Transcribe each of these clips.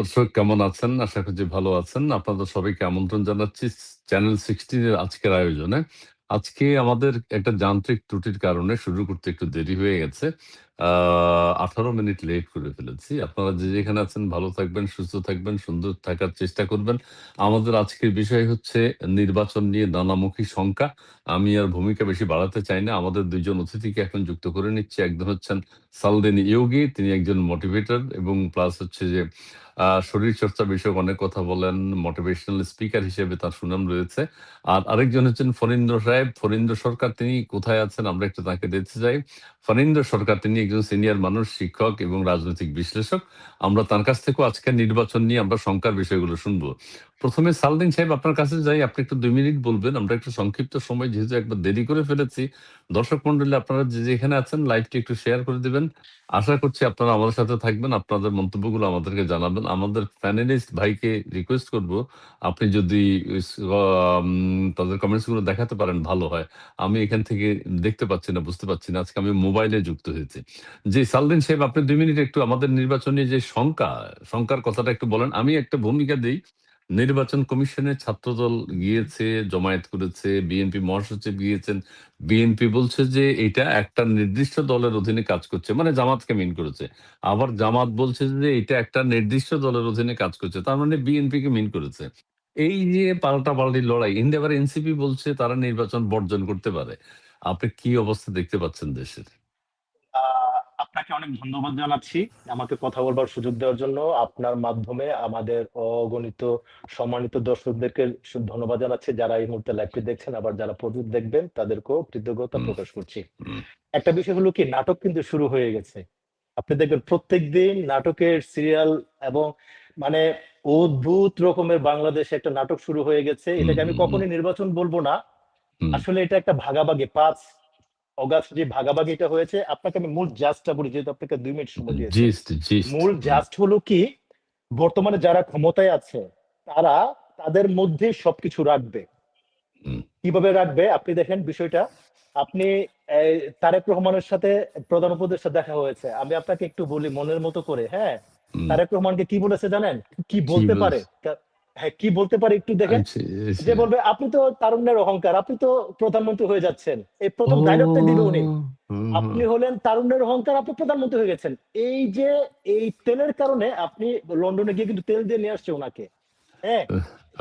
দর্শক কেমন আছেন? আশা করছি ভালো আছেন। আপনাদের সবাইকে আমন্ত্রণ জানাচ্ছি চ্যানেল 16 এর আজকের আয়োজনে। আজকে আমাদের একটা যান্ত্রিক ত্রুটির কারণে শুরু করতে একটু দেরি হয়ে গেছে। আ 18 মিনিট লেট করে ফেলেছি। আপনারা যে যেখানে আছেন ভালো থাকবেন, সুস্থ থাকবেন, সুন্দর থাকার চেষ্টা করবেন। আমাদের আজকের বিষয় হচ্ছে নির্বাচন নিয়ে নানামুখী শঙ্কা। আমি আর ভূমিকা বেশি বাড়াতে চাই না। আমাদের ২ জন অতিথিকে এখন যুক্ত করে নিচ্ছি। একজন হচ্ছেন সালদিন ইয়োগী, তিনি একজন মোটিভেটর এবং প্লাস হচ্ছে যে আ শরীরচর্চা বিষয়ক অনেক কথা বলেন। মোটিভেশনাল স্পিকার হিসেবে তার সুনাম রয়েছে। আর আরেকজন হচ্ছেন ফণীন্দ্র সাহেব। ফণীন্দ্র সরকার তিনি কোথায় আছেন আমরা একটু তাকে দেখতে চাই। ফণীন্দ্র সরকার তিনি একজন সিনিয়র মানুষ, শিক্ষক এবং রাজনৈতিক বিশ্লেষক। আমরা তার কাছ থেকেও আজকের নির্বাচন নিয়ে আমরা শঙ্কার বিষয়গুলো শুনব। প্রথমে সালদিন সাহেব আপনার কাছে যাই। আপনি একটু দুই মিনিট বলবেন। আমরা একটু সংক্ষিপ্ত সময় যেহেতু একবার দেরি করে ফেলেছি। দর্শক মন্ডলী আপনারা যে যেখানে আছেন লাইভটি একটু শেয়ার করে দিবেন। আশা করছি আপনারা আমাদের সাথে থাকবেন। আপনাদের মন্তব্যগুলো আমাদেরকে জানাবেন। আমাদের প্যানেলিস্ট ভাইকে রিকোয়েস্ট করব, আপনি যদি তাদের কমেন্টসগুলো দেখাতে পারেন ভালো হয়। আমি এখান থেকে দেখতে পাচ্ছি না, বুঝতে পারছি না। আজকে আমি মোবাইলে যুক্ত হয়েছি। যে সালদিন সাহেব আপনি দুই মিনিট একটু আমাদের নির্বাচনী যে শঙ্কা, শঙ্কার কথাটা একটু বলেন। আমি একটা ভূমিকা দেই। নির্বাচন কমিশনে ছাত্রদল গিয়েছে, জমায়েত করেছে, বিএনপি মহাসচিব গিয়েছেন। বিএনপি বলছে যে এটা একটা নির্দিষ্ট দলের অধীনে কাজ করছে। মানে জামাতকে মিন করেছে। আবার জামাত বলছে যে এটা একটা নির্দিষ্ট দলের অধীনে কাজ করছে। তার মানে বিএনপিকে মিন করেছে। এই যে পাল্টাপাল্টি লড়াই, ইন্ডি আবার এনসিপি বলছে তারা নির্বাচন বর্জন করতে পারে। আপনি কি অবস্থা দেখতে পাচ্ছেন দেশের? আপনাকে অনেক ধন্যবাদ জানাচ্ছি। আমাকে কথা বলবার সুযোগ দেওয়ার জন্য। আপনার মাধ্যমে আমাদের অগণিত সম্মানিত দর্শকদেরকে ধন্যবাদ জানাচ্ছি যারা এই মুহূর্তে লাইভটি দেখছেন। আবার যারা পরে দেখবেন তাদেরকেও কৃতজ্ঞতা প্রকাশ করছি। একটা বিষয় হলো কি নাটক কিন্তু শুরু হয়ে গেছে। আপনি দেখবেন প্রত্যেকদিন নাটকের সিরিয়াল এবং মানে অদ্ভুত রকমের বাংলাদেশে একটা নাটক শুরু হয়ে গেছে। এটাকে আমি। কখনোই নির্বাচন বলব না। আসলে এটা একটা ভাগাভাগি ৫ অগাস্ট যে ভাগাভাগিটা হয়েছে আপনাকে আমি মূল জাজটা বলি যেহেতু আপনাকে ২ মিনিট সময় দিয়েছি। মূল জাস্ট হলো কি বর্তমানে যারা ক্ষমতায় আছে তারা তাদের মধ্যে সবকিছু রাখবে। কীভাবে রাখবে আপনি দেখেন বিষয়টা। আপনি তারেক রহমানের সাথে প্রধান উপদেষ্টা দেখা হয়েছে। আমি আপনাকে একটু বলি মনের মতো করে, হ্যাঁ? তারেক রহমানকে কি বলেছে জানেন? কি বলতে পারে? হ্যাঁ, কি বলতে পারে একটু দেখেন। যে। বলবে, "আপনি তো তারুণ্যের অহংকার। আপনি তো প্রধানমন্ত্রী হয়ে যাচ্ছেন।" এই ১ম ও! ডায়লগটা দিল উনি। আপনি হলেন তারুণ্যের অহংকার, আপনি প্রধানমন্ত্রী হয়ে গেছেন। এই যে এই তেলের কারণে আপনি লন্ডনে গিয়ে কিন্তু তেল দিয়ে নিয়ে আসছে ওনাকে হ্যাঁ?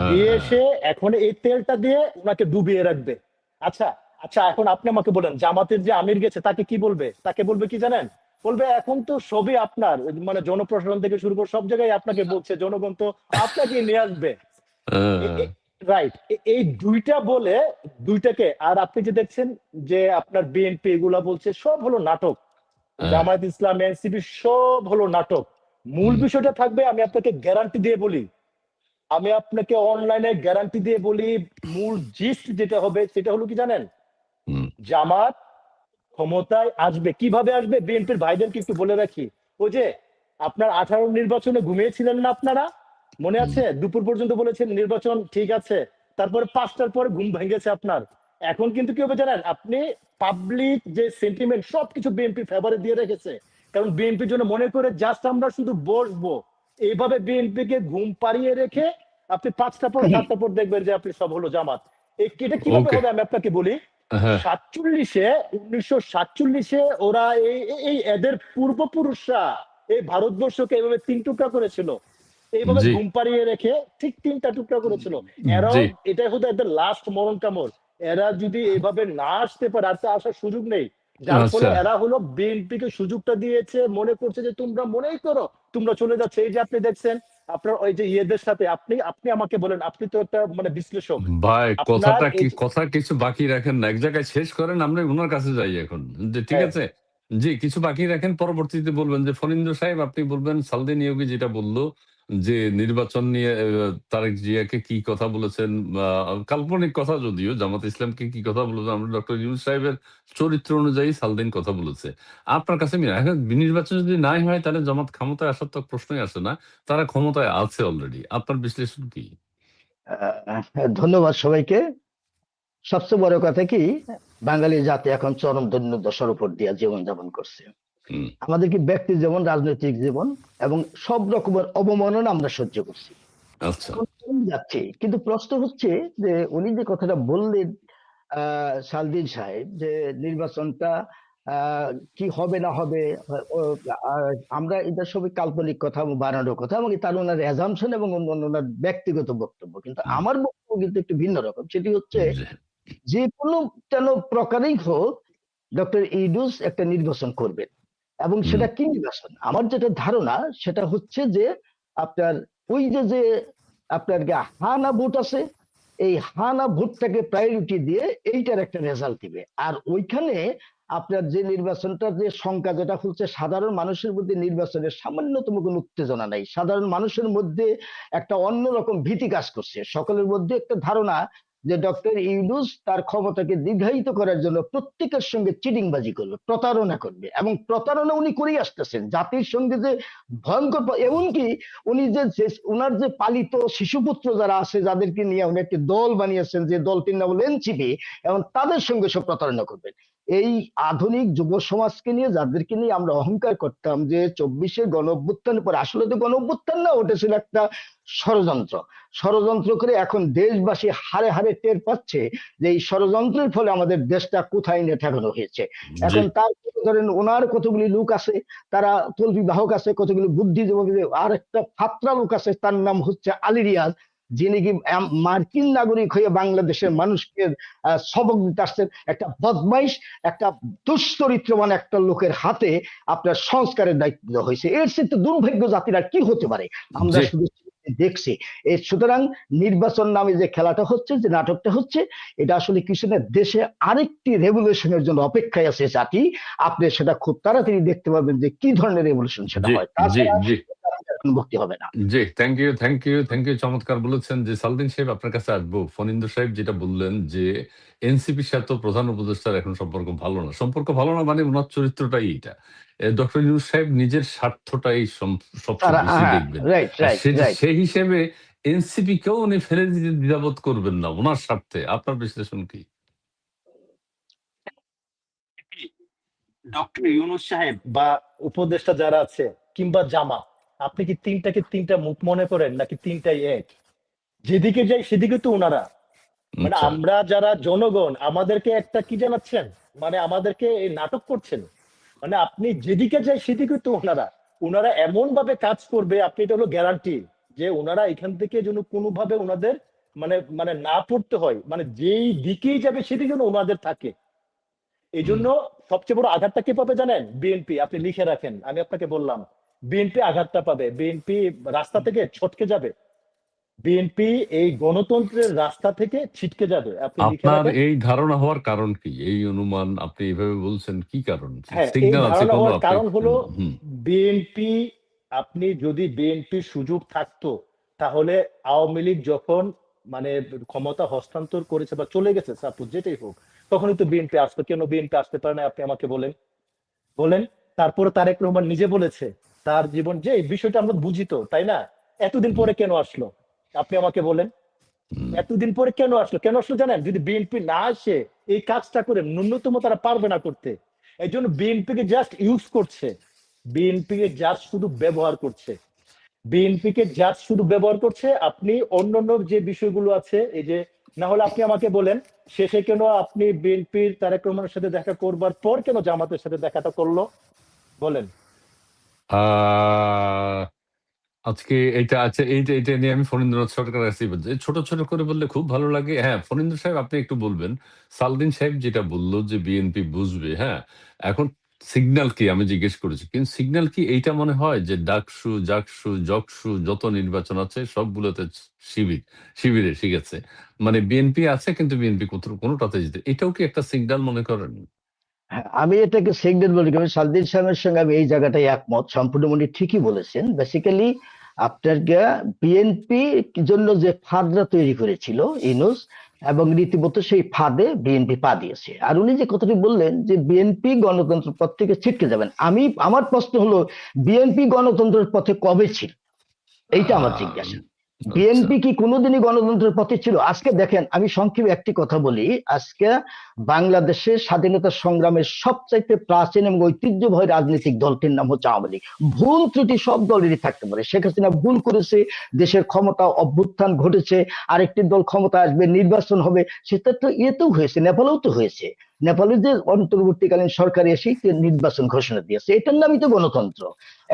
দিয়ে। এসে এখন এই তেলটা দিয়ে ওনাকে ডুবিয়ে রাখবে। আচ্ছা, আচ্ছা এখন আপনি আমাকে বলেন জামাতের যে আমির গেছে তাকে কি বলবে? তাকে বলবে কি জানেন? বলবে এখন তো সবই আপনার। মানে জনপ্রশাসন থেকে শুরু করে সব জায়গায় আপনাকে বলছে। জনগণ তো আপনাকেই নিয়ে আসবে। এ হ্যাঁ। রাইট। এই দুইটা বলে দুইটাকে আর আপনি যে দেখছেন যে আপনার বিএনপি এগুলা বলছে সব হলো নাটক। হ্যাঁ। জামায়াত ইসলাম, এনসিপি সব হলো নাটক। মূল বিষয়টা থাকবে আমি আপনাকে গ্যারান্টি দিয়ে বলি। আমি আপনাকে অনলাইনে গ্যারান্টি দিয়ে বলি মূল জিস্ট যেটা হবে সেটা হলো কি জানেন? জামাত ক্ষমতায় আসবে। কীভাবে আসবে? বিএনপির ভাইদেরকে একটু বলে রাখি। ওই যে আপনার ১৮ নির্বাচনে ঘুমিয়েছিলেন না আপনারা? মনে আছে? দুপুর পর্যন্ত বলেছেন নির্বাচন ঠিক আছে। তারপরে ৫ টার পরে ঘুম ভেঙেছে আপনার। এখন কিন্তু কি হবে জানেন? আপনি পাবলিক যে সেন্টিমেন্ট সবকিছু বিএনপির ফেভারে দিয়ে রেখেছে। কারণ বিএনপির জন্য মনে করে জাস্ট আমরা শুধু বসবো। এইভাবে বিএনপি কে ঘুম পাড়িয়ে রেখে আপনি পাঁচটা পর ৭ টার পর দেখবেন যে আপনি সব হলো জামাত। এটা কীভাবে হবে আমি আপনাকে বলি। হ্যাঁ। ৪৭ এ ১৯৪৭ এ ওরা এই এই এদের পূর্বপুরুষরা এই ভারতবর্ষকে এভাবে ৩ টুকরা করেছিল। এইভাবে ঘুম পাড়িয়ে রেখে ঠিক তিনটা টুকরা করেছিল। এরাও এটাই হতো এদের লাস্ট মরণ কামড়। এরা যদি এভাবে না আসতে পারে আর তো আসার সুযোগ নেই। যার ফলে আচ্ছা। এরা হলো বিএনপিকে সুযোগটা দিয়েছে। মনে করছে যে তোমরা মনেই করো তোমরা চলে যাচ্ছ। এই যে আপনি দেখছেন আপনার ওই যে ইয়েদের সাথে আপনি আপনি আমাকে বলেন আপনি তো একটা মানে বিশ্লেষক। ভাই কথাটা কি কথা কিছু বাকি রাখেন না। এক জায়গায় শেষ করেন আমরা ওনার কাছে যাই এখন। যে ঠিক হ্যাঁ। আছে? জি, কিছু বাকি রাখেন পরবর্তীতে বলবেন যে ফণীন্দ্র সাহেব আপনি বলবেন সালদিন ইয়োগী যেটা বলল যে নির্বাচন নিয়ে তারেক জিয়াকে কি কথা বলেছেন কাল্পনিক কথা যদিও, জামাত ইসলামকে কি কথা বলেছেন, আমরা ডক্টর ইউনুস সাহেবের চরিত্র অনুযায়ী সালদিন কথা বলেছে। আপনার কাছে মিলে, এখন নির্বাচন যদি নাই হয়, তাহলে জামাত ক্ষমতায় আসার তো প্রশ্নই আসে না, তারা ক্ষমতায় আছে অলরেডি আপনার বিশ্লেষণ কি? ধন্যবাদ সবাইকে। সবচেয়ে বড় কথা কি, বাঙালি জাতি এখন চরম দৈন্য দশার উপর দিয়ে জীবনযাপন করছে। আমাদের কি ব্যক্তি জীবন রাজনৈতিক জীবন এবং সব রকমের অবমাননা আমরা সহ্য করছি। আচ্ছা। যাচ্ছে। কিন্তু প্রশ্ন হচ্ছে যে উনি যে কথাটা বললেন সালদিন সাহেব যে নির্বাচনটা কি হবে না হবে আমরা এটা সবই কাল্পনিক কথা এবং বানানোর কথা এবং তার ওনার অ্যাজামশন এবং অন্য ওনার ব্যক্তিগত বক্তব্য। কিন্তু আমার বক্তব্য কিন্তু একটু ভিন্ন রকম। সেটি হচ্ছে যে কোনো কেন প্রকারেই হোক ডক্টর ইডুস একটা নির্বাচন করবেন। এবং সেটা কি নির্বাচন আমার যেটা ধারণা সেটা হচ্ছে যে আপনার ওই যে যে আপনার হানা ভোট আছে এই হানা ভোটটাকে প্রায়োরিটি দিয়ে এইটার একটা রেজাল্ট দিবে। আর ওইখানে আপনার যে নির্বাচনটার যে সংখ্যা যেটা হচ্ছে সাধারণ মানুষের মধ্যে নির্বাচনের সামান্যতম কোনো উত্তেজনা নাই। সাধারণ মানুষের মধ্যে একটা অন্যরকম ভীতি কাজ করছে। সকলের মধ্যে একটা ধারণা যে ডক্টর ইউনুস তার ক্ষমতাকে দীর্ঘায়িত করার জন্য প্রত্যেকের সঙ্গে চিটিংবাজি করবে প্রতারণা করবে এবং প্রতারণা উনি করেই আসতেছেন। জাতির সঙ্গে যে ভয়ঙ্কর এমনকি উনি যে উনার যে পালিত শিশুপুত্র যারা আছে, যাদেরকে নিয়ে উনি একটি দল বানিয়েছেন, যে দলটির নাম হল এনসিপি এবং তাদের সঙ্গে সব প্রতারণা করবেন। এই আধুনিক যুব সমাজকে নিয়ে যাদেরকে নিয়ে আমরা অহংকার করতাম যে চব্বিশের গণ অভ্যুত্থানের পরে আসলে তো গণ অভ্যুত্থান না ওটা ছিল একটা ষড়যন্ত্র। ষড়যন্ত্র করে এখন দেশবাসী হারে হারে টের পাচ্ছে যে এই ষড়যন্ত্রের ফলে আমাদের দেশটা কোথায় নিয়ে ঠেকানো হয়েছে। এখন তার ধরেন ওনার কতগুলি লোক আছে তারা তলবি বাহক আছে কতগুলি বুদ্ধিজীবী আর একটা ফাত্রা লোক আছে তার নাম হচ্ছে আলী রিয়াজ। যিনি কি মার্কিন নাগরিক হয়ে বাংলাদেশের মানুষকে সবক দিতে আসছেন একটা বদমাইশ একটা দুশ্চরিত্রবান একটা লোকের হাতে আপনার সংস্কারের দায়িত্ব দেওয়া হয়েছে। এর সাথে দুর্ভাগ্য জাতির আর কি হতে পারে? আমরা শুধু দেখছি। এ সুতরাং নির্বাচন নামে যে খেলাটা হচ্ছে যে নাটকটা হচ্ছে এটা আসলে না দেশে আরেকটি রেভলিউশনের জন্য অপেক্ষায় আছে জাতি। আপনি সেটা খুব তাড়াতাড়ি দেখতে পাবেন যে কি ধরনের রেভলিউশন সেটা হয়। হবে না। জি thank you thank you thank you চমৎকার বলেছেন যে সালদিন সাহেব আপনার কাছে আসব। ফনিন্দ্র সাহেব যেটা বললেন যে এনসিপির সাথে প্রধান উপদেষ্টার এখন সম্পর্ক ভালো না। সম্পর্ক ভালো না মানে ওনার চরিত্রটাই এটা ডক্টর ইউনুস সাহেব নিজের স্বার্থটাই সবচেয়ে বেশি হ্যাঁ দেখবেন। রাইট আর রাইট সে- রাইট সেই হিসেবে এনসিপি কেও উনি ফেলে দিতে দ্বিধাবোধ করবেন না ওনার স্বার্থে। আপনার বিশ্লেষণ কি? ডক্টর ইউনুস সাহেব বা উপদেষ্টা যারা আছে কিংবা জামা আপনি কি তিনটাকে তিনটা মুখ মনে করেন নাকি তিনটাই এক? যেদিকে যাই সেদিকে তো ওনারা মানে আচ্ছা, আমরা যারা জনগণ আমাদেরকে একটা কি জানাচ্ছেন? মানে আমাদেরকে এই নাটক করছেন। মানে আপনি যেদিকে যাই সেদিকে তো ওনারা ওনারা এমন ভাবে কাজ করবে আপনি এটা হলো গ্যারান্টি যে ওনারা এখান থেকে যেন কোনোভাবে ওনাদের মানে মানে না পড়তে হয়। মানে যেই দিকেই যাবে সেদিকে যেন ওনাদের থাকে। এই জন্য সবচেয়ে বড় আঘাতটা কে পাবে জানেন? বিএনপি। আপনি লিখে রাখেন আমি আপনাকে বললাম। বিএনপি আঘাতটা পাবে। বিএনপি রাস্তা থেকে ছটকে যাবে। বিএনপি এই গণতন্ত্রের রাস্তা থেকে ছিটকে যাবে। আপনার এই ধারণা হওয়ার কারণ কি? এই অনুমান আপনি এইভাবে বলছেন কি কারণ? হ্যাঁ সিগন্যাল আছে কোনো আপনি কারণ হলো বিএনপি আপনি যদি বিএনপির সুযোগ থাকতো তাহলে আওয়ামী লীগ যখন মানে ক্ষমতা হস্তান্তর করেছে বা চলে গেছে সাপোজ যেটাই হোক তখনই তো বিএনপি আসতো কেন বিএনপি আসতে পারে না আপনি আমাকে বলেন। বলেন তারপরে তারেক রহমান নিজে বলেছে তার জীবন যে বিষয়টা আমরা বুঝি তো তাই না? এতদিন পরে কেন আসলো? আপনি আমাকে বলেন। এতদিন পরে কেন আসলো? কেন আসলো জানেন? যদি বিএনপি না আসে এই কাজটা করে ন্যূনতম তারা পারবে না করতে। এই জন্য বিএনপি কে জাস্ট ইউজ করছে। বিএনপি কে জাস্ট শুধু ব্যবহার করছে। বিএনপি কে জাস্ট শুধু ব্যবহার করছে আপনি অন্য অন্য যে বিষয়গুলো আছে এই যে না হলে আপনি আমাকে বলেন শেষে কেন আপনি বিএনপির তারেক রহমানের সাথে দেখা করবার পর কেন জামাতের সাথে দেখাটা করল? বলেন। আজকে এটা আছে, এইটা এটা নিয়ে আমি ফণীন্দ্রনাথ সরকার বলছি। ছোট ছোট করে বললে খুব ভালো লাগে। হ্যাঁ ফণীন্দ্র সাহেব, আপনি একটু বলবেন। সালদিন সাহেব যেটা বলল যে বিএনপি বুঝবে হ্যাঁ এখন সিগন্যাল কি? আমি জিজ্ঞেস করেছি। কিন্তু সিগন্যাল কি? এইটা মনে হয় যে ডাকসু, জাকসু, জকসু, যত নির্বাচন আছে, সবগুলোতে শিবির, শিবিরে, ঠিক আছে। মানে বিএনপি আছে, কিন্তু বিএনপি কোনোটাতে যেতে এটাও কি একটা সিগন্যাল মনে করেন? হ্যাঁ, আমি এটাকে সিগন্যাল বলি আমি সালদিন সাহেবের সঙ্গে আমি এই জায়গাটাই একমত। সম্পূর্ণ উনি ঠিকই বলেছেন। বেসিক্যালি আপনার বিএনপি জন্য যে ফাঁদরা তৈরি করেছিল ইনুস এবং রীতিমতো সেই ফাঁদে বিএনপি পা দিয়েছে। আর উনি যে কথাটি বললেন যে বিএনপি গণতন্ত্র পথ থেকে ছিটকে যাবেন আমি আমার প্রশ্ন হলো বিএনপি গণতন্ত্রের পথে কবে ছিল? এইটা আমার জিজ্ঞাসা। বিএনপি কি কোনোদিনই গণতন্ত্রের পথে ছিল? আজকে দেখেন, আমি সংক্ষেপে একটি কথা বলি। আজকে বাংলাদেশের স্বাধীনতা সংগ্রামের সবচাইতে প্রাচীন এবং ঐতিহ্যবাহী রাজনৈতিক দলটির নাম হচ্ছে আওয়ামী লীগ। ভুল ত্রুটি সব দলেরই থাকতে পারে। শেখ হাসিনা ভুল করেছে, দেশের ক্ষমতা অভ্যুত্থান ঘটেছে, আরেকটি দল ক্ষমতা আসবে, নির্বাচন হবে, সেটা তো ইয়েতেও হয়েছে, নেপালেও তো হয়েছে। নেপালের যে অন্তর্বর্তীকালীন সরকার এসেই নির্বাচন ঘোষণা দিয়েছে। এটার নামই তো গণতন্ত্র।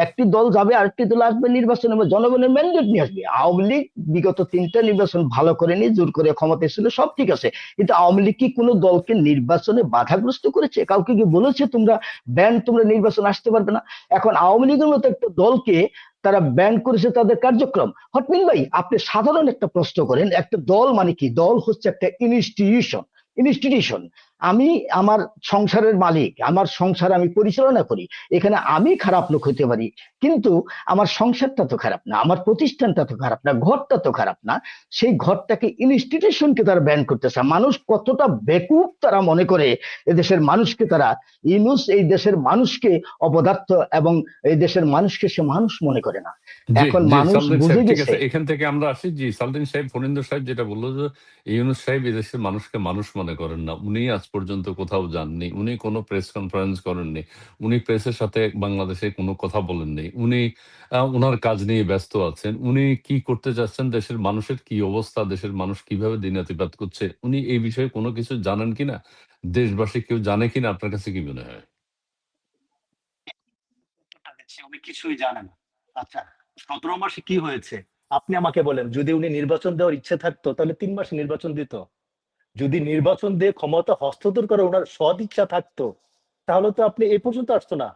একটি দল যাবে, আরেকটি দল আসবে নির্বাচন এবং জনগণের ম্যান্ডেট নিয়ে আসবে। আওয়ামী লীগ বিগত তিনটা নির্বাচন ভালো করেনি, জোর করে ক্ষমতা ছিল সব ঠিক আছে। কিন্তু আওয়ামী লীগ কি কোনো দলকে নির্বাচনে বাধাগ্রস্ত করেছে? কাউকে কি বলেছে তোমরা ব্যান্ড তোমরা নির্বাচন আসতে পারবে না? এখন আওয়ামী লীগের মতো একটা দলকে তারা ব্যান করেছে তাদের কার্যক্রম। হটমিন ভাই, আপনি সাধারণ একটা প্রশ্ন করেন, একটা দল মানে কি? দল হচ্ছে একটা ইনস্টিটিউশন ইনস্টিটিউশন আমি আমার সংসারের মালিক আমার সংসার আমি পরিচালনা করি এখানে আমি খারাপ লোক হতে পারি কিন্তু আমার সংসারটা তো খারাপ না আমার প্রতিষ্ঠানটা তো খারাপ না ঘরটা তো খারাপ না সেই ঘরটাকে ইনস্টিটিউশনকে তারা ব্যান করতেছে। মানুষ কতটা বেকুব তারা মনে করে এদেশের মানুষকে তারা ইনুস এই দেশের মানুষকে অপদার্থ এবং এই দেশের মানুষকে সে মানুষ মনে করে না। এখন মানুষ বুঝে গেছে। এখান থেকে আমরা আসি। জি সালদিন সাহেব ফরিন্দর সাহেব যেটা বলল যে ইউনুস সাহেব এদেশের মানুষকে মানুষ মনে করেন না উনি পর্যন্ত কোথাও যাননি। উনি কোনো প্রেস কনফারেন্স করেননি। উনি প্রেসের সাথে বাংলাদেশে কোনো কথা বলেননি। উনি ওনার কাজ নিয়ে ব্যস্ত আছেন। উনি কি করতে চাচ্ছেন দেশের মানুষের কি অবস্থা, দেশের মানুষ কীভাবে দিনাতিপাত করছে, উনি এই বিষয়ে কোনো কিছু জানেন কিনা? দেশবাসী কেউ জানে কিনা? আপনার কাছে কি মনে হয়? উনি কিছুই জানে না। আচ্ছা সতেরো মাসে কি হয়েছে? আপনি আমাকে বলেন, যদি উনি নির্বাচন দেওয়ার ইচ্ছে থাকতো, তাহলে তিন মাসে নির্বাচন দিত। যদি নির্বাচন দিয়ে ক্ষমতা হস্তান্তর করে ওনার সদ ইচ্ছা থাকতো, তাহলে তো আপনি এ পর্যন্ত আসতো না।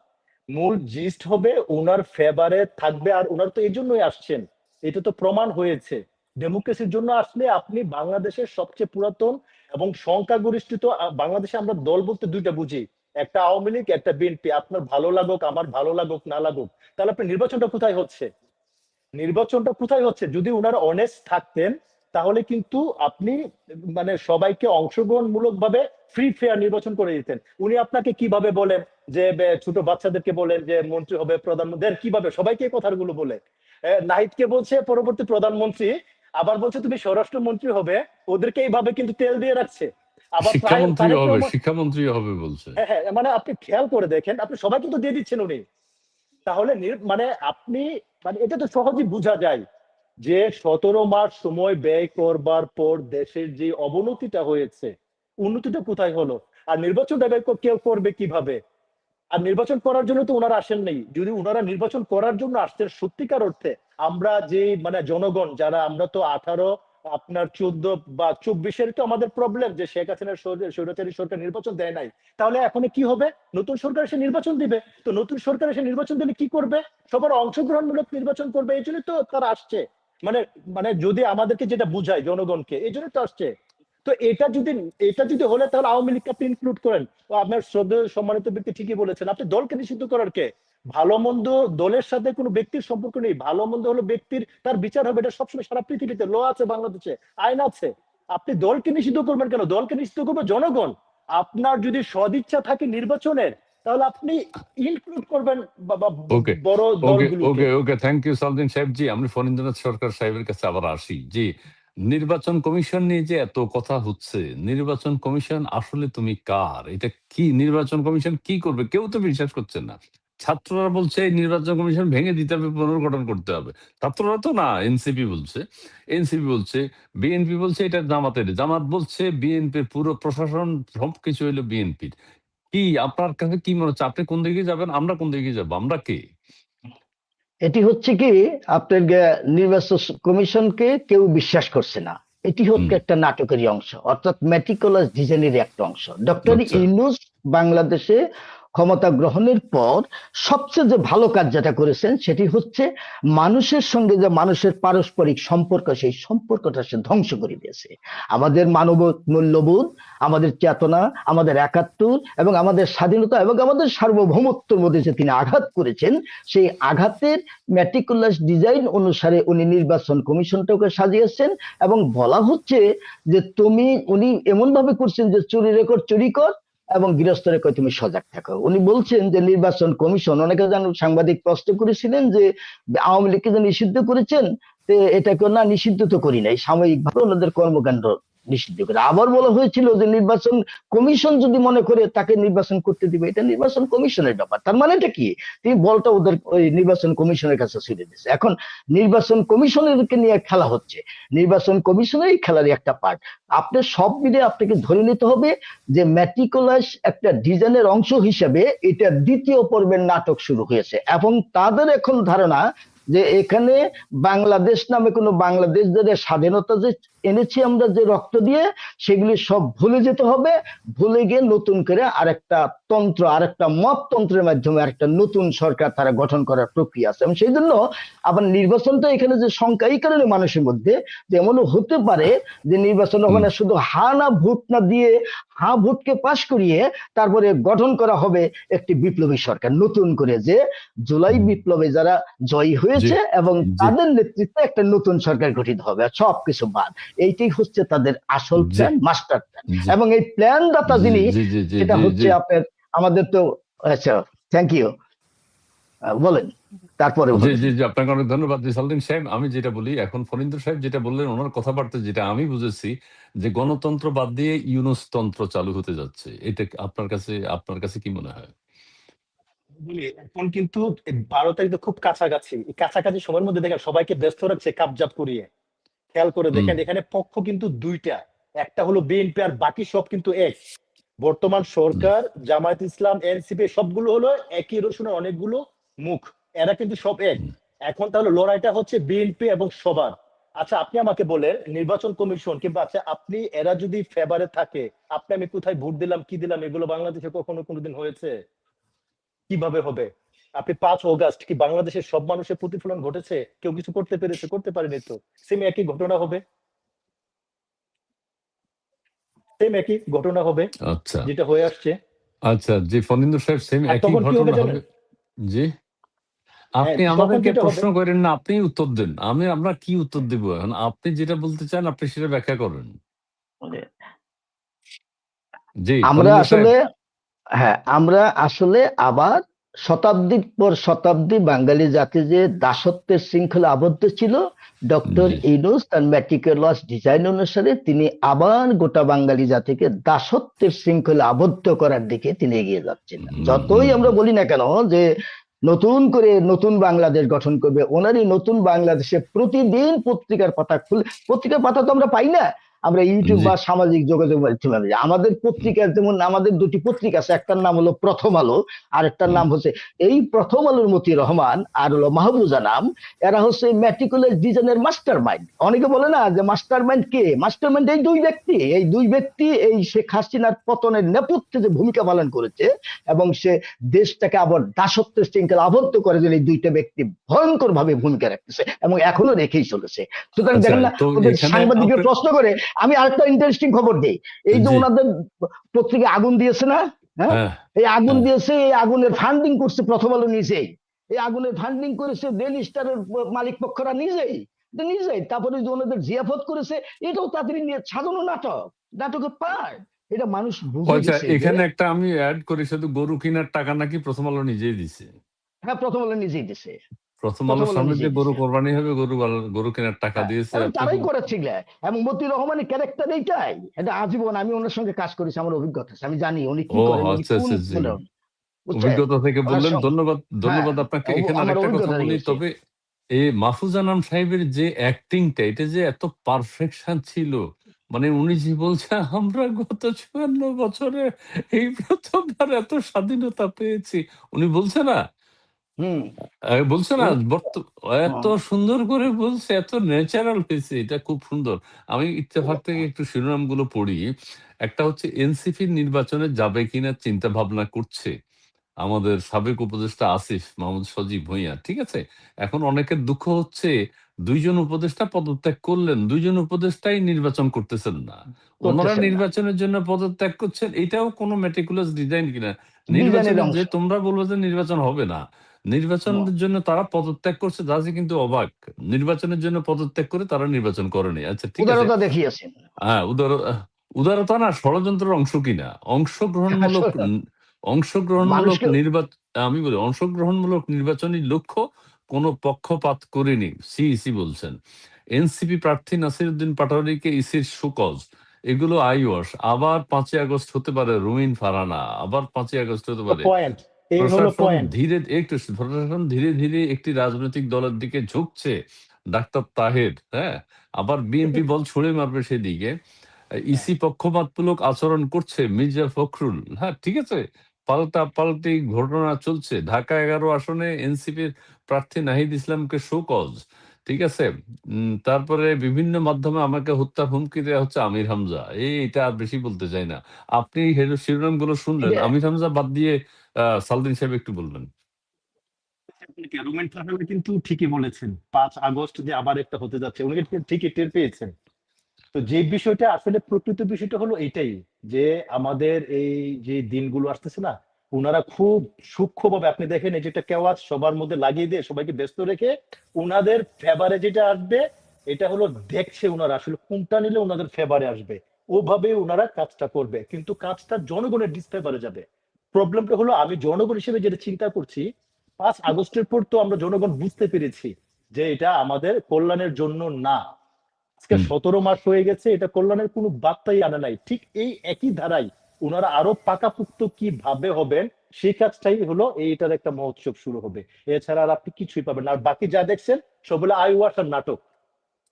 মূল জিস্ট হবে ওনার ফেভারে থাকবে আর ওনার তো এই জন্যই আসছেন। এটা তো প্রমাণ হয়েছে। ডেমোক্রেসির জন্য আসলে আপনি বাংলাদেশের সবচেয়ে পুরাতন এবং সংখ্যাগরিষ্ঠিত বাংলাদেশে আমরা দল বলতে দুইটা বুঝি। একটা আওয়ামী লীগ, একটা বিএনপি। আপনার ভালো লাগুক, আমার ভালো লাগুক, না লাগুক। তাহলে আপনি নির্বাচনটা কোথায় হচ্ছে? নির্বাচনটা কোথায় হচ্ছে? যদি ওনারা অনেস্ট থাকতেন তাহলে কিন্তু আপনি মানে সবাইকে অংশগ্রহণমূলক ভাবে ফ্রি ফেয়ার নির্বাচন করে দিতেন। উনি আপনাকে কীভাবে বলেন যে ছোট বাচ্চাদেরকে বলেন যে মন্ত্রী হবে প্রধানমন্ত্রী কীভাবে? সবাইকে এই কথাগুলো বলে নাহিদকে বলছে পরবর্তী প্রধানমন্ত্রী আবার বলছে তুমি স্বরাষ্ট্রমন্ত্রী হবে ওদেরকে এইভাবে কিন্তু তেল দিয়ে রাখছে। আবার শিক্ষামন্ত্রী হবে রহমান- শিক্ষামন্ত্রী হবে বলছে। হ্যাঁ হ্যাঁ মানে আপনি খেয়াল করে দেখেন আপনি সবাইকে তো দিয়ে দিচ্ছেন উনি। তাহলে মানে আপনি মানে এটা তো সহজেই বোঝা যায়। যে সতেরো মাস সময় ব্যয় করবার পর দেশের যে অবনতিটা হয়েছে, উন্নতিটা কোথায় হলো? আর নির্বাচনটা ব্যয় কেউ করবে কীভাবে? আর নির্বাচন করার জন্য তো ওনারা আসেন নেই। যদি ওনারা নির্বাচন করার জন্য আসতেন সত্যিকার অর্থে, আমরা যে মানে জনগণ, যারা আমরা তো আঠারো, আপনার চোদ্দ বা চব্বিশের তো আমাদের প্রবলেম যে শেখ হাসিনার স্বৈর- স্বৈরাচারী সরকার নির্বাচন দেয় নাই। তাহলে এখন কি হবে? নতুন সরকার এসে নির্বাচন দিবে। তো নতুন সরকার এসে নির্বাচন দিলে কি করবে? সবার অংশগ্রহণমূলক নির্বাচন করবে। এই জন্যই তো তারা আসছে। মানে মানে যদি আমাদেরকে যেটা বুঝায় জনগণকে, এই জন্যই তো আসছে। তো এটা যদি এটা যদি হলে তাহলে আওয়ামী লীগকে আপনি ইনক্লুড করেন। আপনার শ্রদ্ধেয় সম্মানিত ব্যক্তি ঠিকই বলেছেন। আপনি দলকে নিষিদ্ধ করার কে? ভালো মন্দ দলের সাথে কোনো ব্যক্তির সম্পর্ক নেই। ভালো মন্দ হলো ব্যক্তির, তার বিচার হবে। এটা সবসময় সারা পৃথিবীতে ল আছে, বাংলাদেশে, আইন আছে। আপনি দলকে নিষিদ্ধ করবেন কেন? দলকে নিষিদ্ধ করবে জনগণ। আপনার যদি সদিচ্ছা থাকে নির্বাচনের তাহলে আপনি ইনক্লুড করবেন ওকে ওকে ওকে থ্যাংক ইউ সালদিন সাহেব জি আমি ফণীন্দ্রনাথ সরকার সাহেবের কাছে আবার আসি। জি নির্বাচন কমিশন নিয়ে যে এত কথা হচ্ছে নির্বাচন কমিশন আসলে তুমি কার? এটা কি নির্বাচন কমিশন কি করবে? কেউ তো বিশ্বাস করছে না। ছাত্ররা বলছে এই নির্বাচন কমিশন ভেঙে দিতে হবে পুনর্গঠন করতে হবে। ছাত্ররা তো না এনসিপি বলছে। এনসিপি বলছে বিএনপি বলছে এটা জামাতের। জামাত বলছে বিএনপির পুরো প্রশাসন সবকিছু হইল বিএনপির কি আপনার কাছে কি মনে হচ্ছে? আপনি কোন দিকে যাবেন? আমরা কোন দিকে যাব? আমরা কে? এটি হচ্ছে কি আপনার নির্বাচন কমিশনকে কেউ বিশ্বাস করছে না। এটি হচ্ছে একটা নাটকের অংশ অর্থাৎ মেটিকুলাস ডিজাইনের একটা অংশ। ডক্টর ইনুস ইউনুস বাংলাদেশে ক্ষমতা গ্রহণের পর সবচেয়ে যে ভালো কাজ যেটা করেছেন সেটি হচ্ছে মানুষের সঙ্গে যে মানুষের পারস্পরিক সম্পর্ক, সেই সম্পর্কটা সে ধ্বংস করে দিয়েছে। আমাদের মানব মূল্যবোধ, আমাদের চেতনা, আমাদের একাত্তর এবং আমাদের স্বাধীনতা এবং আমাদের সার্বভৌমত্বের মধ্যে যে তিনি আঘাত করেছেন, সেই আঘাতের ম্যাটিকুলাস ডিজাইন অনুসারে উনি নির্বাচন কমিশনটাকে সাজিয়েছেন এবং বলা হচ্ছে যে তুমি, উনি এমন ভাবে করছেন যে চুরি রেকর্ড চুরি কর এবং গৃহস্থরে কয়, তুমি সজাগ থাকো। উনি বলছেন যে, নির্বাচন কমিশন, অনেকে যেন সাংবাদিক প্রশ্ন করেছিলেন যে, আওয়ামী লীগকে যে নিষিদ্ধ করেছেন এটা এটাকে না নিষিদ্ধ তো করি নাই। সাময়িকভাবে ওনাদের কর্মকাণ্ড নিষিদ্ধ করে। আবার বলা হয়েছিল যে নির্বাচন কমিশন যদি মনে করে তাকে নির্বাচন করতে দিবে, এটা নির্বাচন কমিশনের ব্যাপার। তার মানেটা কি? তিনি বলটা ওদের ওই নির্বাচন কমিশনের কাছে ছেড়ে দিচ্ছে এখন নির্বাচন কমিশনেরকে নিয়ে খেলা হচ্ছে। নির্বাচন কমিশনের খেলারই একটা পার্ট আপনার সব মিলে আপনাকে ধরে নিতে হবে যে ম্যাটিকুলাস একটা ডিজাইনের অংশ হিসেবে এটা দ্বিতীয় পর্বের নাটক শুরু হয়েছে এবং তাদের এখন ধারণা যে এখানে বাংলাদেশ নামে কোনো বাংলাদেশ যাদের স্বাধীনতা যে এনেছি আমরা যে রক্ত দিয়ে সেগুলি সব ভুলে যেতে হবে। ভুলে গিয়ে নতুন করে আরেকটা তন্ত্র আরেকটা মত তন্ত্রের মাধ্যমে আরেকটা নতুন সরকার তারা গঠন করার প্রক্রিয়া আছে। এবং সেই জন্য আবার নির্বাচনটা এখানে যে সংখ্যা এই কারণে মানুষের মধ্যে যে এমনও হতে পারে যে নির্বাচন ওখানে শুধু হা না ভোট না দিয়ে হা ভোটকে পাশ করিয়ে তারপরে গঠন করা হবে একটি বিপ্লবী সরকার। নতুন করে যে জুলাই। বিপ্লবে যারা জয়ী হয়েছে এবং তাদের নেতৃত্বে একটা নতুন সরকার গঠিত হবে সবকিছু বাদ। এইটাই হচ্ছে তাদের আসল প্ল্যান মাস্টার প্ল্যান এবং এই প্ল্যান দাতা যিনি এটা হচ্ছে আপনার আমাদের তো আচ্ছা থ্যাংক ইউ বলেন তারপরে জি জি জি আপনাকে অনেক ধন্যবাদ রিসালদিন সাহেব। আমি যেটা বলি এখন ফরিন্দর সাহেব যেটা বললেন ওনার কথাবার্তা যেটা আমি বুঝেছি যে গণতন্ত্র বাদ দিয়ে ইউনুস তন্ত্র চালু হতে যাচ্ছে। এটা আপনার কাছে আপনার কাছে কি মনে হয়? এখন কিন্তু বারো তারিখ তো খুব কাছাকাছি। কাছাকাছি সময়ের মধ্যে দেখেন সবাইকে ব্যস্ত রাখছে কাপজাপ করিয়ে। খেয়াল করে দেখেন এখানে পক্ষ কিন্তু দুইটা। একটা হলো বিএনপি আর বাকি সব কিন্তু এক। বর্তমান সরকার জামায়াত ইসলাম এনসিপি সবগুলো হলো একই রসুনের অনেকগুলো মুখ। এরা কিন্তু সব এক। এখন তাহলে লড়াইটা হচ্ছে বিএনপি এবং সবার। আচ্ছা আপনি আমাকে বলেন নির্বাচন কমিশন কিংবা আচ্ছা আপনি এরা যদি ফেভারে থাকে আপনি আমি কোথায় ভোট দিলাম কি দিলাম এগুলো বাংলাদেশে কখনো কোনোদিন হয়েছে? কীভাবে হবে? আপনি পাঁচ অগাস্ট কি বাংলাদেশের সব মানুষের প্রতিফলন ঘটেছে? কেউ কিছু করতে পেরেছে? করতে পারেনি তো। সেম একই ঘটনা হবে। সেম একই ঘটনা হবে আচ্ছা। যেটা হয়ে আসছে। আচ্ছা জি ফরিন্দর সাহেব সেম একই ঘটনা হবে? জি। আপনি হ্যাঁ, আমাদেরকে যেটা প্রশ্ন করেন না আপনি উত্তর দেন। আমি আমরা কি উত্তর দেব এখন? আপনি যেটা বলতে চান আপনি সেটা ব্যাখ্যা করেন। জি আমরা আসলে হ্যাঁ আমরা আসলে আবার শতাব্দীর পর শতাব্দী বাঙালি জাতি যে দাসত্বের শৃঙ্খলা আবদ্ধ ছিল ডক্টর। ইনুস তার ম্যাটিকুলাস ডিজাইন অনুসারে তিনি আবার গোটা বাঙালি জাতিকে দাসত্বের শৃঙ্খলা আবদ্ধ করার দিকে তিনি এগিয়ে যাচ্ছেন যতই আমরা বলি না কেন যে নতুন করে নতুন বাংলাদেশ গঠন করবে ওনারই নতুন বাংলাদেশে প্রতিদিন পত্রিকার পাতা খুলে পত্রিকার পাতা তো আমরা পাই না আমরা ইউটিউব বা সামাজিক যোগাযোগ মাধ্যমে আমাদের পত্রিকা যেমন আমাদের দুটি পত্রিকা আছে একটার নাম হলো প্রথম আলো আর একটার নাম হচ্ছে এই প্রথম আলোর মতি রহমান আর হলো মাহবুজা নাম। এরা হচ্ছে ম্যাটিকুলার ডিজাইনের মাস্টার মাইন্ড অনেকে বলে না যে মাস্টার মাইন্ড কে? মাস্টার মাইন্ড এই দুই ব্যক্তি। এই দুই ব্যক্তি এই শেখ হাসিনার পতনের নেপথ্যে যে ভূমিকা পালন করেছে এবং সে দেশটাকে আবার দাসত্বের শৃঙ্খলা আবদ্ধ করে দিলে এই দুইটা ব্যক্তি ভয়ঙ্কর ভাবে ভূমিকা রাখতেছে এবং এখনও রেখেই চলেছে। সুতরাং আচ্ছা, দেখেন না সাংবাদিকের প্রশ্ন করে আমি আরেকটা ইন্টারেস্টিং খবর দিই। এই যে ওনাদের পত্রিকা আগুন দিয়েছে না? হ্যাঁ? হ্যাঁ। এই আগুন হ্যাঁ। দিয়েছে এই আগুনের ফান্ডিং করছে প্রথম আলো নিজেই। এই আগুনের ফান্ডিং করেছে ডেলি স্টারের মালিক পক্ষরা নিজেই। নিজেই। তারপরে যে ওনাদের জিয়াফত করেছে এটাও তাদের নিয়ে সাজানো নাটক। নাটকের পার্ট। এটা মানুষ আচ্ছা এখানে একটা আমি অ্যাড করি শুধু গরু কেনার টাকা নাকি প্রথম আলো নিজেই দিছে? হ্যাঁ প্রথম আলো নিজেই দিছে। প্রথম আলো সামনে যে গরু কোরবানি হবে গরু গরু কেনার টাকা হ্যাঁ, দিয়েছে তারাই করেছিল এবং মতি রহমানের ক্যারেক্টার এইটাই। এটা আজীবন আমি ওনার সঙ্গে কাজ করেছি আমার অভিজ্ঞতা আছে আমি জানি উনি কি করেন আচ্ছা, আচ্ছা? অভিজ্ঞতা থেকে বললেন ধন্যবাদ ধন্যবাদ আপনাকে। এখানে আরেকটা কথা বলি তবে এই মাহফুজা নাম সাহেবের যে অ্যাক্টিংটা এটা যে এত পারফেকশন ছিল মানে উনি যে বলছে আমরা গত চুয়ান্ন বছরে এই প্রথমবার এত স্বাধীনতা পেয়েছি। উনি বলছে না হুম। বলছে না বর্ত- এত হ্যাঁ। সুন্দর করে বলছে এত ন্যাচারাল হয়েছে এটা খুব সুন্দর। আমি ইত্তেফাক থেকে একটু শিরোনামগুলো পড়ি। একটা হচ্ছে এনসিপি নির্বাচনে যাবে কিনা চিন্তা ভাবনা করছে। আমাদের সাবেক উপদেষ্টা আসিফ মোহাম্মদ সজীব ভুঁইয়া ঠিক আছে? এখন অনেকের দুঃখ হচ্ছে দুইজন উপদেষ্টা পদত্যাগ করলেন দুইজন উপদেষ্টাই নির্বাচন করতেছেন না। করতেছেন না। নির্বাচনের জন্য পদত্যাগ করছেন এটাও কোনো মেটিকুলাস ডিজাইন কিনা। ডিজাইনের নির্বাচনের অংশ। যে তোমরা বলব যে নির্বাচন হবে না নির্বাচনের জন্য তারা পদত্যাগ করছে যা কিন্তু অবাক। নির্বাচনের জন্য পদত্যাগ করে তারা নির্বাচন করেনি আচ্ছা ঠিক আছে। উদারতা দেখিয়েছেন। হ্যাঁ উদার উদারতা না ষড়যন্ত্রের অংশ কিনা অংশগ্রহণমূলক। অংশগ্রহণমূলক নির্বাচন আমি বলি অংশগ্রহণমূলক নির্বাচনী লক্ষ্য কোনো পক্ষপাত করেনি সিইসি বলছেন। এনসিপি প্রার্থী নাসিরউদ্দিন পাটোয়ারিকে ইসির সুকজ। এগুলো আইওয়াস। আবার পাঁচই আগস্ট হতে পারে রুমিন ফারানা। আবার পাঁচই আগস্ট হতে পারে পয়েন্ট এই হলো পয়েন্ট ধীরে একটু প্রশাসন ধীরে ধীরে একটি রাজনৈতিক দলের দিকে ঝুঁকছে ডাক্তার তাহের হ্যাঁ? আবার বিএনপি বল ছুড়ে মারবে সেদিকে। ইসি পক্ষপাতমূলক আচরণ করছে মির্জা ফখরুল হ্যাঁ ঠিক আছে? পাল্টা পাল্টি ঘটনা চলছে। ঢাকা এগারো আসনে এনসিপির প্রার্থী নাহিদ ইসলামকে শোকজ। ঠিক আছে? উম, তারপরে বিভিন্ন মাধ্যমে আমাকে হত্যা হুমকি দেওয়া হচ্ছে আমির হামজা। এই এটা আর বেশি বলতে চাই না। আপনি শিরোনামগুলো শুনলেন। আমির হামজা বাদ দিয়ে আহ, সালদিন সাহেব একটু বলবেন। রুমেন কিন্তু ঠিকই বলেছেন। পাঁচ আগস্ট যে আবার একটা হতে যাচ্ছে উনি কিন্তু ঠিকই টের পেয়েছেন। তো যে বিষয়টা আসলে প্রকৃত বিষয়টা হলো এইটাই যে আমাদের এই যে দিনগুলো আসতেছে না ওনারা খুব সূক্ষ্মভাবে আপনি দেখেন এই যেটা কেওয়াজ সবার মধ্যে লাগিয়ে দিয়ে সবাইকে ব্যস্ত রেখে ওনাদের ফেভারে যেটা আসবে এটা হলো দেখছে ওনারা আসলে কোনটা নিলে ওনাদের ফেভারে আসবে। ওভাবে ওনারা কাজটা করবে কিন্তু কাজটা জনগণের ডিসফেভারে যাবে। প্রবলেমটা হলো আমি জনগণ হিসেবে যেটা চিন্তা করছি পাঁচ আগস্টের পর তো আমরা জনগণ বুঝতে পেরেছি যে এটা আমাদের কল্যাণের জন্য না। আজকে সতেরো মাস হয়ে গেছে এটা কল্যাণের কোনো বার্তাই আনে নাই। ঠিক এই একই ধারায় ওনারা আরও পাকাপুক্ত কীভাবে হবেন সেই কাজটাই হলো এইটার একটা মহোৎসব শুরু হবে। এছাড়া আর আপনি কিছুই পাবেন আর বাকি যা দেখছেন সব হলো আই ওয়াশ আর নাটক।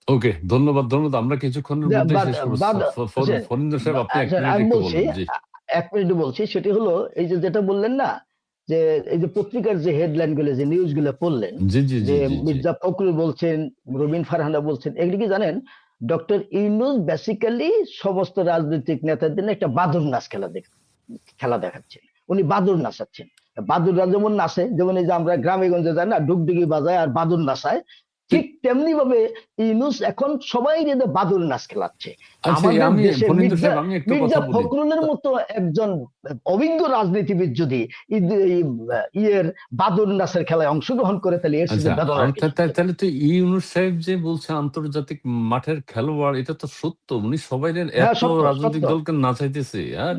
ওকে ধন্যবাদ ধন্যবাদ। আমরা কিছুক্ষণের মধ্যে শেষ করব বাদ- ফ- ফ- যে- ফরিন্দর সাহেব আপনি এক আচ্ছা, মিনিট বলছি এক মিনিট বলছি সেটি হলো এই যে যেটা বললেন না যে এই যে পত্রিকার যে হেডলাইনগুলো যে নিউজগুলো পড়লেন যে মির্জা ফখরুল বলছেন রবিন ফারহানা বলছেন এগুলি কি জানেন? ডক্টর ইউনুস বেসিক্যালি সমস্ত রাজনৈতিক নেতাদের একটা বাদুর নাচ খেলা দেখ, খেলা দেখাচ্ছেন। উনি বাদুর নাচাচ্ছেন। বাদুররা যেমন নাচে, যেমন এই যে আমরা গ্রামে গঞ্জে যাই না, ডুগডুগি বাজায় আর বাদুর নাচায়। ঠিক তেমনি ভাবে ইউনুস এখন সবাই যে বাদুর নাচ খেলাচ্ছে আচ্ছা মির্জা- ফখরুলের মতো একজন অভিজ্ঞ রাজনীতিবিদ যদি ইয়ের বাদুর নাচের খেলায় অংশগ্রহণ করে তাহলে এর আচ্ছা। তাহলে তো ইউনুস সাহেব যে বলছে আন্তর্জাতিক মাঠের খেলোয়াড় এটা তো সত্য। উনি সবাই হ্যাঁ, এত রাজনৈতিক দলকে নাচাইতেছে হ্যাঁ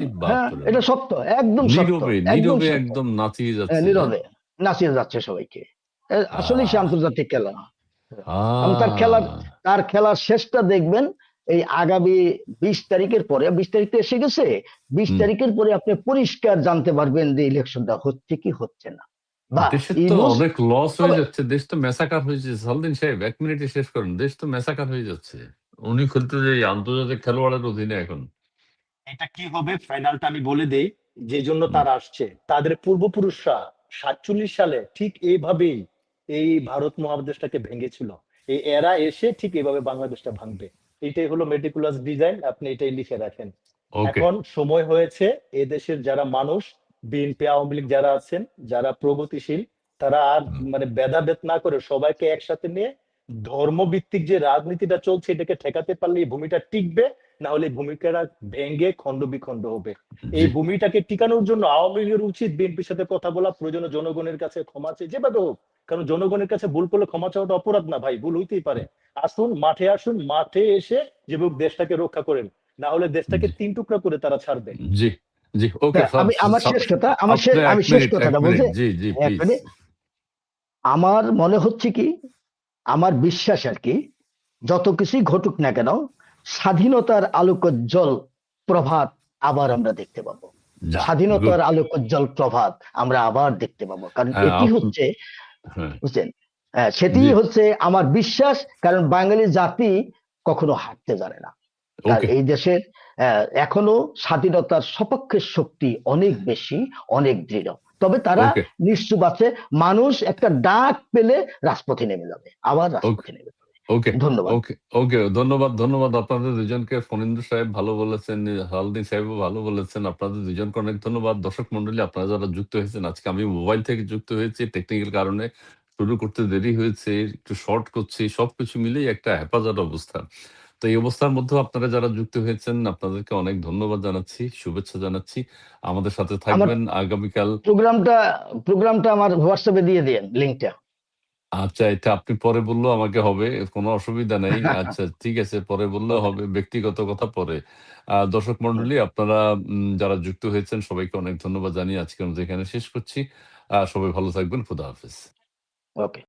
এটা সত্য একদম নীরবে একদম নীরবে একদম নাচিয়ে হ্যাঁ, যাচ্ছে। নীরবে নাচিয়ে যাচ্ছে সবাইকে। এ, আসলেই সে আন্তর্জাতিক খেলা। আমি তার খেলার- তার খেলার শেষটা দেখবেন এই আগামী বিশ তারিখের পরে বিশ তারিখ তো এসে গেছে বিশ তারিখের পরে আপনি পরিষ্কার জানতে পারবেন যে ইলেকশনটা হচ্ছে কি হচ্ছে না। অনেক লস হয়ে যাচ্ছে দেশ তো মেসাকার হয়েছে সালদিন সাহেব এক মিনিটে শেষ করেন দেশ তো মেসাকার হয়ে যাচ্ছে। উনি খেলতে যে আন্তর্জাতিক খেলোয়াড়ের অধীনে এখন। এটা কি হবে? ফাইনালটা আমি বলে দেই যে জন্য তারা আসছে। তাদের পূর্বপুরুষরা সাতচল্লিশ সালে ঠিক এইভাবেই এই ভারত মহাদেশটাকে ভেঙেছিল। এই এরা এসে ঠিক এইভাবে বাংলাদেশটা ভাঙবে। এটাই হলো মেটিকুলাস ডিজাইন আপনি এটাই লিখে রাখেন। এখন সময় হয়েছে এ দেশের যারা মানুষ বিএনপি আওয়ামী লীগ যারা আছেন যারা প্রগতিশীল তারা আর মানে ভেদাভেদ না করে সবাইকে একসাথে নিয়ে ধর্মভিত্তিক যে রাজনীতিটা চলছে এটাকে ঠেকাতে পারলে এই ভূমিটা টিকবে না হলে ভূমিকাটা ভেঙে খণ্ড বিখণ্ড হবে। এই ভূমিটাকে টিকানোর জন্য আওয়ামী লীগের উচিত বিএনপির সাথে কথা বলা প্রয়োজনে জনগণের কাছে ক্ষমা চেয়ে যেভাবে হোক কারণ জনগণের কাছে ভুল করলে ক্ষমা চাওয়াটা অপরাধ না ভাই ভুল হইতেই পারে। আসুন মাঠে আসুন মাঠে এসে যেভাবে দেশটাকে রক্ষা করেন না হলে দেশটাকে তিন টুকরা করে তারা ছাড়বে। জি জি ওকে আমি আমার শেষ কথা আমার শেষ আমি শেষ কথাটা বলছি জি জি প্লিজ আমার মনে হচ্ছে কি আমার বিশ্বাস আর কি যত কিছুই ঘটুক না কেন স্বাধীনতার আলোকোজ্জ্বল প্রভাত আবার আমরা দেখতে পাবো। স্বাধীনতার আলোকোজ্জ্বল প্রভাত আমরা আবার দেখতে পাবো। কারণ হ্যাঁ, এটি হচ্ছে বুঝছেন? হ্যাঁ, সেটি হচ্ছে আমার বিশ্বাস কারণ বাঙালি জাতি কখনো হারতে জানে না। আর এই দেশের আহ, এখনও স্বাধীনতার সপক্ষের শক্তি অনেক বেশি অনেক দৃঢ়। তবে তারা নিশ্চুপ আছে মানুষ একটা ডাক পেলে রাজপথে নেমে যাবে আবার রাজপথে নেমে যাবে। ওকে ধন্যবাদ। ওকে ওকে ধন্যবাদ ধন্যবাদ আপনাদের দুজনকে। ফণীন্দ্র সাহেব ভালো বলেছেন হালদিন সাহেবও ভালো বলেছেন আপনাদের দুজনকে অনেক ধন্যবাদ। দর্শক মন্ডলী আপনারা যারা যুক্ত হয়েছেন আজকে আমি মোবাইল থেকে যুক্ত হয়েছি টেকনিক্যাল কারণে শুরু করতে দেরি হয়েছে একটু শর্ট করছি সবকিছু মিলেই একটা হেফাজত অবস্থা। তো এই অবস্থার মধ্যে আপনারা যারা যুক্ত হয়েছেন আপনাদেরকে অনেক ধন্যবাদ জানাচ্ছি শুভেচ্ছা জানাচ্ছি। আমাদের সাথে থাকবেন আগামীকাল প্রোগ্রামটা প্রোগ্রামটা আমার হোয়াটসঅ্যাপে দিয়ে দিন লিঙ্কটা আচ্ছা এটা আপনি পরে বললেও আমাকে হবে কোনো অসুবিধা নেই। আচ্ছা ঠিক আছে পরে বললেও হবে ব্যক্তিগত কথা পরে। আহ, দর্শক মন্ডলী আপনারা উম, যারা যুক্ত হয়েছেন সবাইকে অনেক ধন্যবাদ জানিয়ে আজকে আমরা এখানে শেষ করছি। আহ, সবাই ভালো থাকবেন খুদা হাফিজ। ওকে।